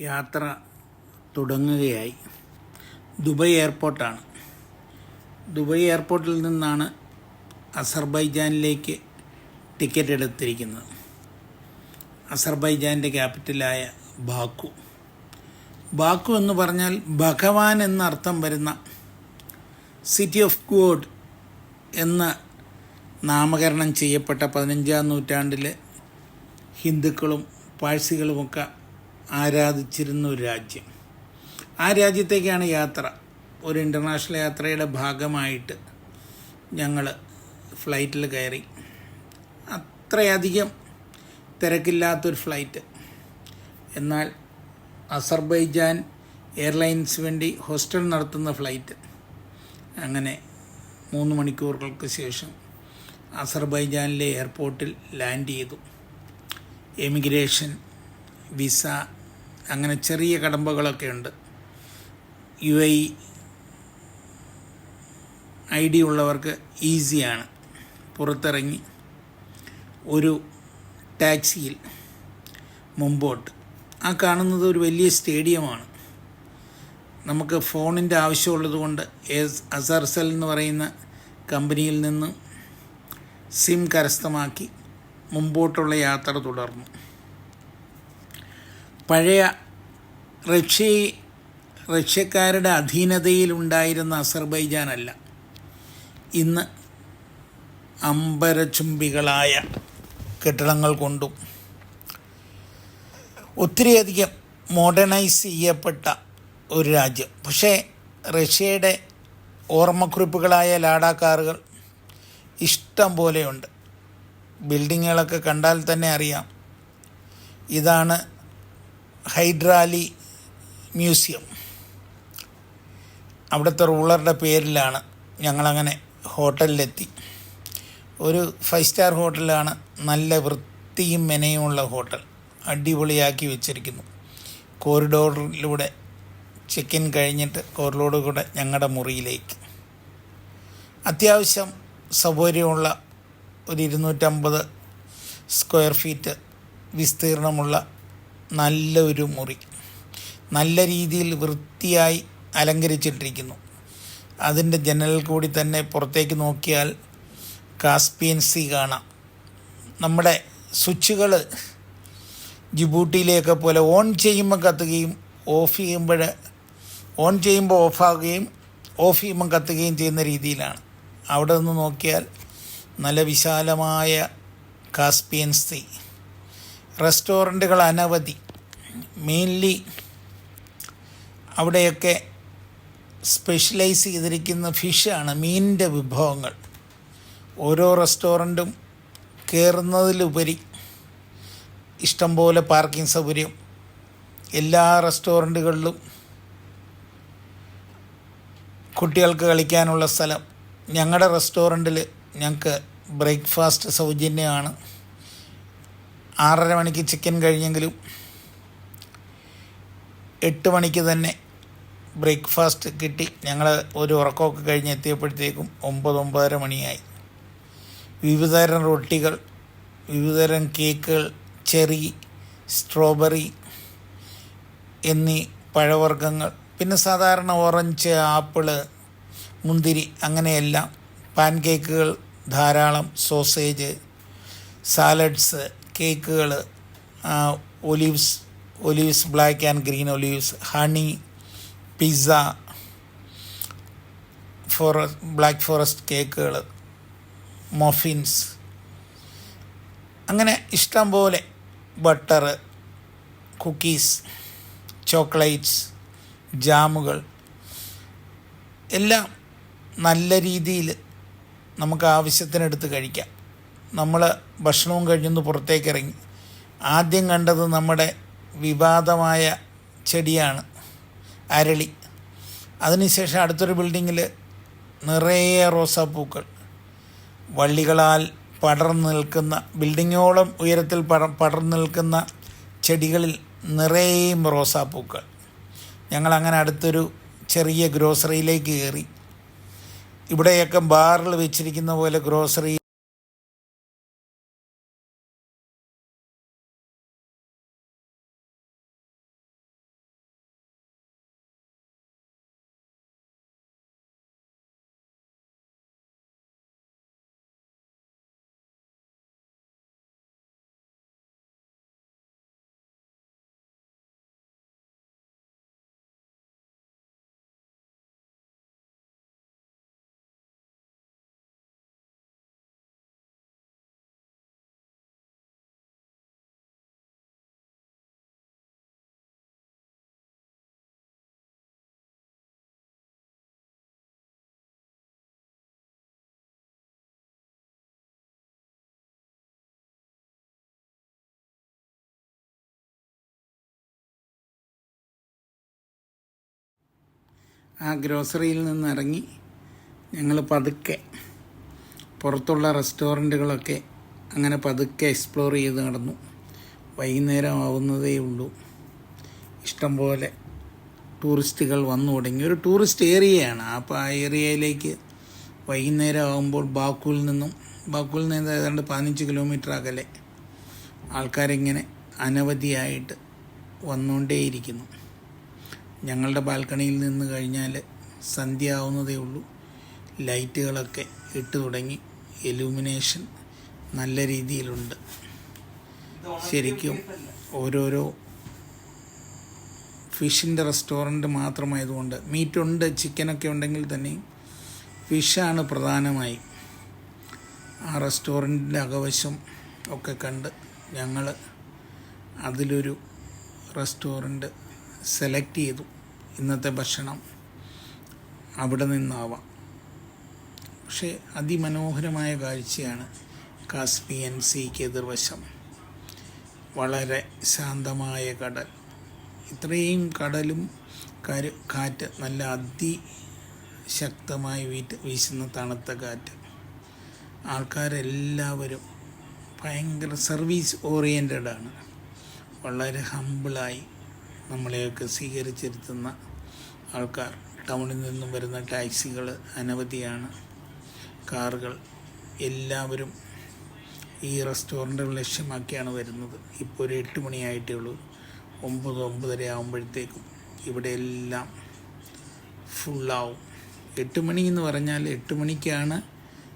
യാത്ര തുടങ്ങുകയായി. Dubai എയർപോർട്ടാണ്. Dubai എയർപോർട്ടിൽ നിന്നാണ് അസർബൈജാനിലേക്ക് ടിക്കറ്റ് എടുത്തിരിക്കുന്നത്. അസർബൈജാന്റെ ക്യാപിറ്റലായ ബാക്കു. ബാക്കു എന്ന് പറഞ്ഞാൽ ഭഗവാൻ എന്നർത്ഥം വരുന്ന സിറ്റി ഓഫ് ഗോഡ് എന്ന നാമകരണം ചെയ്യപ്പെട്ട പതിനഞ്ചാം നൂറ്റാണ്ടിലെ ഹിന്ദുക്കളും പാഴ്സികളുമൊക്കെ ആരാധിച്ചിരുന്ന ഒരു രാജ്യം. ആ രാജ്യത്തേക്കാണ് യാത്ര. ഒരു ഇന്റർനാഷണൽ യാത്രയുടെ ഭാഗമായിട്ട് ഞങ്ങൾ ഫ്ലൈറ്റിൽ കയറി. അത്രയധികം തിരക്കില്ലാത്തൊരു ഫ്ലൈറ്റ് എന്നാൽ അസർബൈജാൻ എയർലൈൻസ് വേണ്ടി ഹോസ്റ്റൽ നടത്തുന്ന ഫ്ലൈറ്റ് അങ്ങനെ മൂന്ന് മണിക്കൂറുകൾക്ക് ശേഷം അസർബൈജാനിലെ എയർപോർട്ടിൽ ലാൻഡ് ചെയ്തു. എമിഗ്രേഷൻ വിസ അങ്ങനെ ചെറിയ കടമ്പകളൊക്കെ ഉണ്ട്. യു ഐ ഐ ഡി ഉള്ളവർക്ക് ഈസിയാണ്. പുറത്തിറങ്ങി ഒരു ടാക്സിയിൽ മുമ്പോട്ട്. ആ കാണുന്നത് ഒരു വലിയ സ്റ്റേഡിയമാണ്. നമുക്ക് ഫോണിന്റെ ആവശ്യമുള്ളത് കൊണ്ട് എസ് അസർസൽ എന്ന് പറയുന്ന കമ്പനിയിൽ നിന്ന് സിം കരസ്ഥമാക്കി മുമ്പോട്ടുള്ള യാത്ര തുടർന്നു. പഴയ റഷ്യ റഷ്യക്കാരുടെ അധീനതയിലുണ്ടായിരുന്ന അസർബൈജാനല്ല. ഇന്ന് അമ്പരചുംബികളായ കെട്ടിടങ്ങൾ കൊണ്ടും ഒത്തിരിയധികം മോഡേണൈസ് ചെയ്യപ്പെട്ട ഒരു രാജ്യം. പക്ഷേ റഷ്യയുടെ ഓർമ്മക്കുറിപ്പുകളായ ലാഡാക്കാറുകൾ ഇഷ്ടം പോലെയുണ്ട്. ബിൽഡിങ്ങുകളൊക്കെ കണ്ടാൽ തന്നെ അറിയാം. ഇതാണ് ഹൈഡ്രാലി മ്യൂസിയം. അവിടുത്തെ റൂളറുടെ പേരിലാണ് ഞങ്ങളങ്ങനെ ഹോട്ടലിലെത്തി. ഒരു ഫൈവ് സ്റ്റാർ ഹോട്ടലാണ് നല്ല വൃത്തിയും മെനയുമുള്ള ഹോട്ടൽ അടിപൊളിയാക്കി വെച്ചിരിക്കുന്നു. കോറിഡോറിലൂടെ ചെക്ക് ഇൻ കഴിഞ്ഞിട്ട് കോറിഡോറിലൂടെ കൂടെ ഞങ്ങളുടെ മുറിയിലേക്ക്. അത്യാവശ്യം സൗകര്യമുള്ള ഒരു ഇരുന്നൂറ്റമ്പത് സ്ക്വയർ ഫീറ്റ് വിസ്തീർണമുള്ള നല്ല ഒരു മുറി. നല്ല രീതിയിൽ വൃത്തിയായി അലങ്കരിച്ചിട്ടിരിക്കുന്നു. അതിന്റെ ജനലിൽ കൂടി തന്നെ പുറത്തേക്ക് നോക്കിയാൽ കാസ്പിയൻ സി കാണാം. നമ്മുടെ സ്വിച്ചുകൾ ജിബൂട്ടിയിലെയൊക്കെ പോലെ ഓൺ ചെയ്യുമ്പോൾ കത്തുകയും ഓഫ് ചെയ്യുമ്പോൾ ഓൺ ചെയ്യുമ്പോൾ ഓഫാകുകയും ഓഫ് ചെയ്യുമ്പോൾ കത്തുകയും ചെയ്യുന്ന രീതിയിലാണ്. അവിടെ നിന്ന് നോക്കിയാൽ നല്ല വിശാലമായ കാസ്പിയൻ സീ. റെസ്റ്റോറന്റുകൾ അനവധി. മെയിൻലി അവിടെയൊക്കെ സ്പെഷ്യലൈസ് ചെയ്തിരിക്കുന്ന ഫിഷാണ് മീനിന്റെ വിഭവങ്ങൾ. ഓരോ റെസ്റ്റോറന്റും കയറുന്നതിലുപരി ഇഷ്ടംപോലെ പാർക്കിംഗ് സൗകര്യം. എല്ലാ റെസ്റ്റോറന്റുകളിലും കുട്ടികൾക്ക് കളിക്കാനുള്ള സ്ഥലം. ഞങ്ങളുടെ റെസ്റ്റോറന്റിൽ ഞങ്ങൾക്ക് ബ്രേക്ക്ഫാസ്റ്റ് സൗജന്യമാണ്. ആറര മണിക്ക് ചിക്കൻ കഴിഞ്ഞെങ്കിലും എട്ട് മണിക്ക് തന്നെ ബ്രേക്ക്ഫാസ്റ്റ് കിട്ടി. ഞങ്ങൾ ഒരു ഉറക്കമൊക്കെ കഴിഞ്ഞ് എത്തിയപ്പോഴത്തേക്കും ഒമ്പത് ഒമ്പതര മണിയായി. വിവിധതരം റൊട്ടികൾ വിവിധതരം കേക്കുകൾ ചെറി സ്ട്രോബെറി എന്നീ പഴവർഗങ്ങൾ പിന്നെ സാധാരണ ഓറഞ്ച് ആപ്പിൾ മുന്തിരി അങ്ങനെയെല്ലാം. പാൻ കേക്കുകൾ ധാരാളം സോസേജ് സാലഡ്സ് കേക്കുകൾ olives olives black and green olives honey pizza ഫോറ black forest കേക്കുകൾ മൊഫിൻസ്. അങ്ങനെ ഇഷ്ടം പോലെ ബട്ടർ കുക്കീസ് ചോക്ലേറ്റ്സ് ജാമുകൾ. എല്ലാം നല്ല രീതിയിൽ നമുക്ക് ആവശ്യത്തിനെടുത്ത് കഴിക്കാം. നമ്മൾ ഭക്ഷണവും കഴിഞ്ഞൊന്ന് പുറത്തേക്ക് ഇറങ്ങി ആദ്യം കണ്ടത് നമ്മുടെ വിവാദമായ ചെടിയാണ് അരളി. അതിനുശേഷം അടുത്തൊരു ബിൽഡിങ്ങിൽ നിറയെ റോസാപ്പൂക്കൾ. വള്ളികളാൽ പടർന്നു നിൽക്കുന്ന ബിൽഡിങ്ങോളം ഉയരത്തിൽ പട പടർന്നു നിൽക്കുന്ന ചെടികളിൽ നിറയെയും റോസാപ്പൂക്കൾ. ഞങ്ങളങ്ങനെ അടുത്തൊരു ചെറിയ ഗ്രോസറിയിലേക്ക് കയറി. ഇവിടെയൊക്കെ ബാറിൽ വെച്ചിരിക്കുന്ന പോലെ ഗ്രോസറി ആ ഗ്രോസറിയിൽ നിന്നിറങ്ങി ഞങ്ങൾ പതുക്കെ പുറത്തുള്ള റെസ്റ്റോറന്റുകളൊക്കെ അങ്ങനെ പതുക്കെ എക്സ്പ്ലോർ ചെയ്ത് നടന്നു. വൈകുന്നേരം ആവുന്നതേ ഉള്ളൂ. ഇഷ്ടംപോലെ ടൂറിസ്റ്റുകൾ വന്നു തുടങ്ങി. ഒരു ടൂറിസ്റ്റ് ഏരിയയാണ്. അപ്പോൾ ആ ഏരിയയിലേക്ക് വൈകുന്നേരം ആകുമ്പോൾ ബാക്കുവിൽ നിന്നും ബാക്കുവിൽ നിന്ന് ഏതാണ്ട് പതിനഞ്ച് കിലോമീറ്റർ അകലെ ആൾക്കാരിങ്ങനെ അനവധിയായിട്ട് വന്നുകൊണ്ടേയിരിക്കുന്നു ഞങ്ങളുടെ ബാൽക്കണിയിൽ നിന്ന് കഴിഞ്ഞാൽ സന്ധ്യ ആവുന്നതേ ഉള്ളൂ. ലൈറ്റുകളൊക്കെ ഇട്ട് തുടങ്ങി. എലൂമിനേഷൻ നല്ല രീതിയിലുണ്ട്. ശരിക്കും ഓരോരോ ഫിഷിന്റെ റെസ്റ്റോറന്റ് മാത്രമായതുകൊണ്ട് മീറ്റുണ്ട് ചിക്കനൊക്കെ ഉണ്ടെങ്കിൽ തന്നെയും ഫിഷാണ് പ്രധാനമായി. ആ റെസ്റ്റോറന്റിന്റെ അകവശം ഒക്കെ കണ്ട് ഞങ്ങൾ അതിലൊരു റെസ്റ്റോറന്റ് സെലക്ട് ചെയ്തു. ഇന്നത്തെ ഭക്ഷണം അവിടെ നിന്നാവാം. പക്ഷേ അതിമനോഹരമായ കാഴ്ചയാണ് കാസ്പിയൻ സീക്ക് എതിർവശം. വളരെ ശാന്തമായ കടൽ. ഇത്രയും കടലും കരു കാറ്റ് നല്ല അതിശക്തമായി വീറ്റ് വീശുന്ന തണുത്ത കാറ്റ്. ആൾക്കാരെല്ലാവരും ഭയങ്കര സർവീസ് ഓറിയന്റഡ് ആണ്. വളരെ ഹമ്പിളായി നമ്മളെയൊക്കെ സ്വീകരിച്ചിരുത്തുന്ന ആൾക്കാർ. ടൗണിൽ നിന്നും വരുന്ന ടാക്സികൾ അനവധിയാണ്. കാറുകൾ എല്ലാവരും ഈ റെസ്റ്റോറന്റുകൾ ലക്ഷ്യമാക്കിയാണ് വരുന്നത്. ഇപ്പോൾ ഒരു എട്ട് മണിയായിട്ടേ ഉള്ളൂ. ഒമ്പത് ഒമ്പതര ആകുമ്പോഴത്തേക്കും ഇവിടെ എല്ലാം ഫുള്ളാവും. എട്ട് മണി എന്ന് പറഞ്ഞാൽ എട്ട് മണിക്കാണ്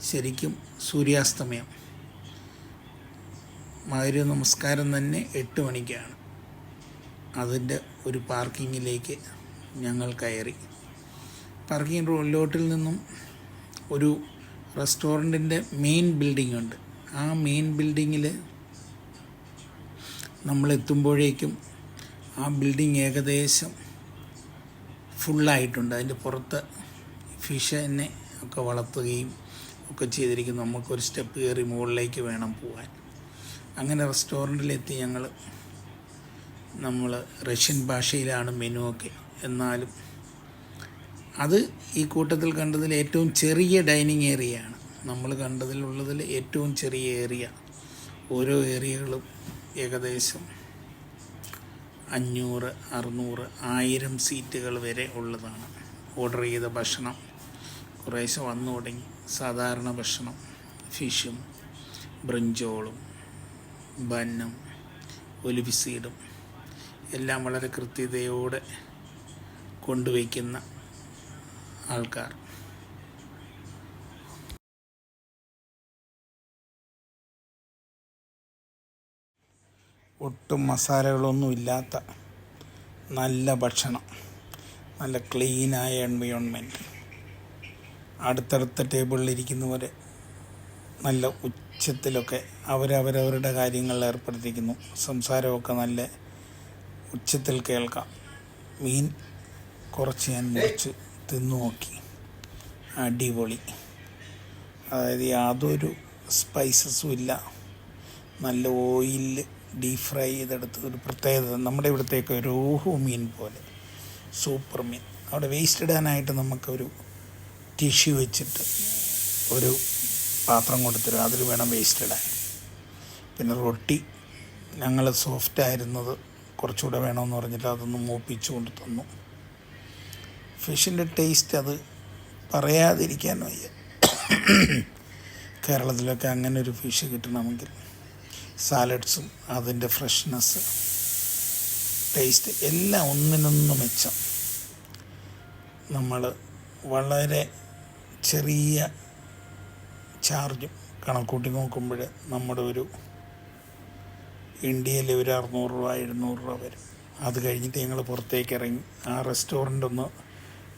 ശരിക്കും സൂര്യാസ്തമയം. മകര നമസ്കാരം തന്നെ എട്ട് മണിക്കാണ്. അതിന്റെ ഒരു പാർക്കിങ്ങിലേക്ക് ഞങ്ങൾ കയറി. പാർക്കിംഗ് റോഡിലോട്ടിൽ നിന്നും ഒരു റെസ്റ്റോറന്റിന്റെ മെയിൻ ബിൽഡിംഗ് ഉണ്ട്. ആ മെയിൻ ബിൽഡിങ്ങിൽ നമ്മൾ എത്തുമ്പോഴേക്കും ആ ബിൽഡിംഗ് ഏകദേശം ഫുള്ളായിട്ടുണ്ട്. അതിന്റെ പുറത്ത് ഫിഷിനെ ഒക്കെ വളർത്തുകയും ഒക്കെ ചെയ്തിരിക്കുന്നു. നമുക്കൊരു സ്റ്റെപ്പ് കയറി മുകളിലേക്ക് വേണം പോകാൻ അങ്ങനെ റെസ്റ്റോറന്റിലെത്തി ഞങ്ങൾ നമ്മൾ റഷ്യൻ ഭാഷയിലാണ് മെനു ഒക്കെ. എന്നാലും അത് ഈ കൂട്ടത്തിൽ കണ്ടതിൽ ഏറ്റവും ചെറിയ ഡൈനിങ് ഏരിയയാണ് നമ്മൾ കണ്ടതിലുള്ളതിൽ ഏറ്റവും ചെറിയ ഏരിയ ഓരോ ഏരിയകളും ഏകദേശം അഞ്ഞൂറ് അറുന്നൂറ് ആയിരം സീറ്റുകൾ വരെ ഉള്ളതാണ്. ഓർഡർ ചെയ്ത ഭക്ഷണം കുറേശ്ശെ വന്നു തുടങ്ങി. സാധാരണ ഭക്ഷണം ഫിഷും ബ്രിഞ്ചോളും ബന്നും ഒലിവിസീഡും എല്ലാം വളരെ കൃത്യതയോടെ കൊണ്ടുവയ്ക്കുന്ന ആൾക്കാർ. ഒട്ടും മസാലകളൊന്നും ഇല്ലാത്ത നല്ല ഭക്ഷണം. നല്ല ക്ലീനായ എൻവയോൺമെന്റ് അടുത്തടുത്ത ടേബിളിൽ ഇരിക്കുന്നവരെ നല്ല ഉച്ചത്തിലൊക്കെ അവരവരവരുടെ കാര്യങ്ങളിൽ ഏർപ്പെടുത്തിക്കുന്നു സംസാരമൊക്കെ നല്ല ഉച്ചത്തിൽ കേൾക്കാം. മീൻ കുറച്ച് ഞാൻ മുറിച്ച് തിന്നു നോക്കി. അടിപൊളി. അതായത് യാതൊരു സ്പൈസസും ഇല്ല. നല്ല ഓയിലിൽ ഡീപ് ഫ്രൈ ചെയ്തെടുത്ത് ഒരു പ്രത്യേകത നമ്മുടെ ഇവിടുത്തേക്ക് ഒരു ഓഹു മീൻ പോലെ. സൂപ്പർ മീൻ. അവിടെ വേസ്റ്റ് ഇടാനായിട്ട് നമുക്കൊരു ടിഷ്യൂ വെച്ചിട്ട് ഒരു പാത്രം കൊടുത്തരും അതിൽ വേണം വേസ്റ്റ് ഇടാൻ. പിന്നെ റൊട്ടി ഞങ്ങൾ സോഫ്റ്റ് ആയിരുന്നത് കുറച്ചുകൂടെ വേണമെന്ന് പറഞ്ഞിട്ട് അതൊന്ന് മൂപ്പിച്ചു കൊണ്ട് തന്നു. ഫിഷിന്റെ ടേസ്റ്റ് അത് പറയാതിരിക്കാൻ വയ്യ. കേരളത്തിലൊക്കെ അങ്ങനെ ഒരു ഫിഷ് കിട്ടണമെങ്കിൽ സാലഡ്സും അതിന്റെ ഫ്രഷ്നെസ് ടേസ്റ്റ് എല്ലാം ഒന്നിനൊന്ന് മെച്ചം. നമ്മൾ വളരെ ചെറിയ ചാർജും കണക്കൂട്ടി നോക്കുമ്പോൾ നമ്മുടെ ഒരു ഇന്ത്യയിൽ ഒരു അറുന്നൂറ് രൂപ എഴുന്നൂറ് രൂപ വരും. അത് കഴിഞ്ഞിട്ട് ഞങ്ങൾ പുറത്തേക്ക് ഇറങ്ങി. ആ റെസ്റ്റോറന്റ് ഒന്ന്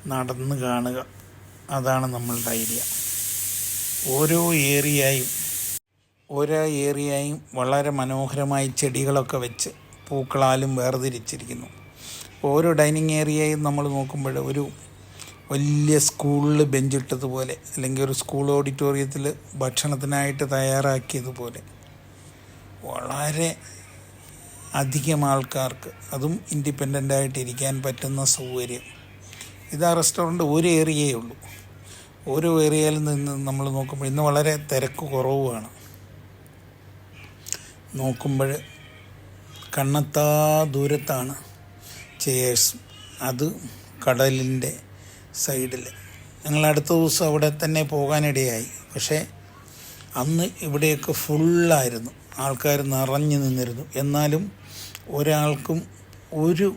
നടന്ന് കാണുക. അതാണ് നമ്മളുടെ ഐഡിയ ഓരോ ഏരിയയും ഓരോ ഏരിയയും വളരെ മനോഹരമായി ചെടികളൊക്കെ വെച്ച് പൂക്കളാലും വേർതിരിച്ചിരിക്കുന്നു. ഓരോ ഡൈനിങ് ഏരിയയും നമ്മൾ നോക്കുമ്പോൾ ഒരു വലിയ സ്കൂളിൽ ബെഞ്ചിട്ടതുപോലെ അല്ലെങ്കിൽ ഒരു സ്കൂൾ ഓഡിറ്റോറിയത്തിൽ ഭക്ഷണത്തിനായിട്ട് തയ്യാറാക്കിയതുപോലെ. വളരെ അധികം ആൾക്കാർക്ക് അതും ഇൻഡിപെൻഡന്റ് ആയിട്ട് ഇരിക്കാൻ പറ്റുന്ന സൗകര്യം. ഇത് ആ റെസ്റ്റോറന്റ് ഒരു ഏരിയയേ ഉള്ളൂ. ഓരോ ഏരിയയിൽ നിന്ന് നമ്മൾ നോക്കുമ്പോൾ ഇന്ന് വളരെ തിരക്ക് കുറവുമാണ്. നോക്കുമ്പോൾ കണ്ണത്താ ദൂരത്താണ് ചെയേഴ്സ് അത് കടലിന്റെ സൈഡിൽ ഞങ്ങൾ അടുത്ത ദിവസം അവിടെ തന്നെ പോകാനിടയായി. പക്ഷേ അന്ന് ഇവിടെയൊക്കെ ഫുള്ളായിരുന്നു ആൾക്കാർ നിറഞ്ഞു നിന്നിരുന്നു. എന്നാലും ഒരാൾക്കും ഒരു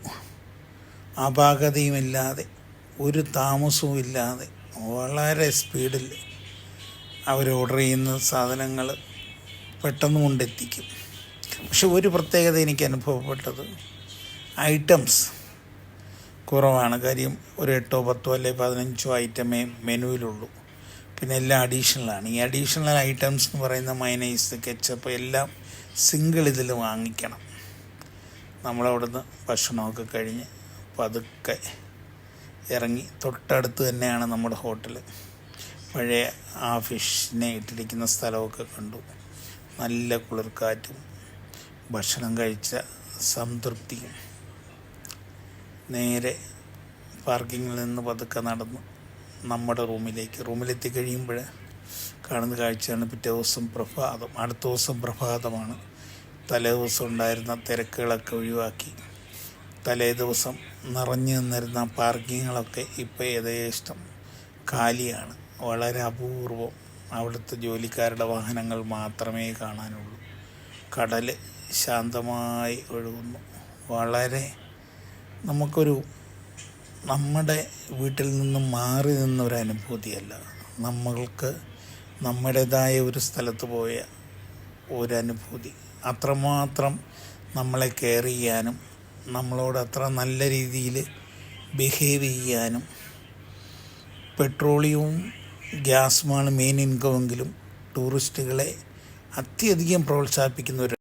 അപാകതയുമില്ലാതെ ഒരു താമസവും ഇല്ലാതെ വളരെ സ്പീഡിൽ അവർ ഓർഡർ ചെയ്യുന്ന സാധനങ്ങൾ പെട്ടെന്ന് കൊണ്ടെത്തിക്കും. പക്ഷെ ഒരു പ്രത്യേകത എനിക്ക് അനുഭവപ്പെട്ടത് ഐറ്റംസ് കുറവാണ്. കാര്യം ഒരു എട്ടോ പത്തോ അല്ലെ പതിനഞ്ചോ ഐറ്റമേ മെനുവിലുള്ളൂ. പിന്നെ എല്ലാം അഡീഷണലാണ് ഈ അഡീഷണൽ ഐറ്റംസ് എന്ന് പറയുന്ന മൈനൈസ് കെച്ചപ്പ് എല്ലാം സിംഗിൾ ഇതിൽ വാങ്ങിക്കണം. നമ്മളവിടുന്ന് ഭക്ഷണമൊക്കെ കഴിഞ്ഞ് പതുക്കെ ഇറങ്ങി തൊട്ടടുത്ത് തന്നെയാണ് നമ്മുടെ ഹോട്ടൽ പഴയ ആ ഫിഷിനെ ഇട്ടിരിക്കുന്ന സ്ഥലമൊക്കെ കണ്ടു. നല്ല കുളിർക്കാറ്റും ഭക്ഷണം കഴിച്ച സംതൃപ്തിയും. നേരെ പാർക്കിങ്ങിൽ നിന്ന് പതുക്കെ നടന്നു. നമ്മുടെ റൂമിലേക്ക് റൂമിലെത്തി കഴിയുമ്പോൾ കാണുന്ന കാഴ്ചയാണ് പിറ്റേ ദിവസം പ്രഭാതം. അടുത്ത ദിവസം പ്രഭാതമാണ്. തലേ ദിവസം ഉണ്ടായിരുന്ന തിരക്കുകളൊക്കെ ഒഴിവാക്കി. തലേ ദിവസം നിറഞ്ഞു നിന്നിരുന്ന പാർക്കിങ്ങുകളൊക്കെ ഇപ്പോൾ യഥേഷ്ടം കാലിയാണ്. വളരെ അപൂർവം അവിടുത്തെ ജോലിക്കാരുടെ വാഹനങ്ങൾ മാത്രമേ കാണാനുള്ളൂ. കടൽ ശാന്തമായി ഒഴുകുന്നു. വളരെ നമുക്കൊരു നമ്മുടെ വീട്ടിൽ നിന്നും മാറി നിന്ന ഒരു അനുഭൂതിയല്ല. നമ്മൾക്ക് നമ്മുടേതായ ഒരു സ്ഥലത്ത് പോയ ഒരനുഭൂതി അത്രമാത്രം നമ്മളെ കെയർ ചെയ്യാനും നമ്മളോട് അത്ര നല്ല രീതിയിൽ ബിഹേവ് ചെയ്യാനും പെട്രോളിയവും ഗ്യാസുമാണ് മെയിൻ ഇൻകമെങ്കിലും ടൂറിസ്റ്റുകളെ അത്യധികം പ്രോത്സാഹിപ്പിക്കുന്ന ഒരു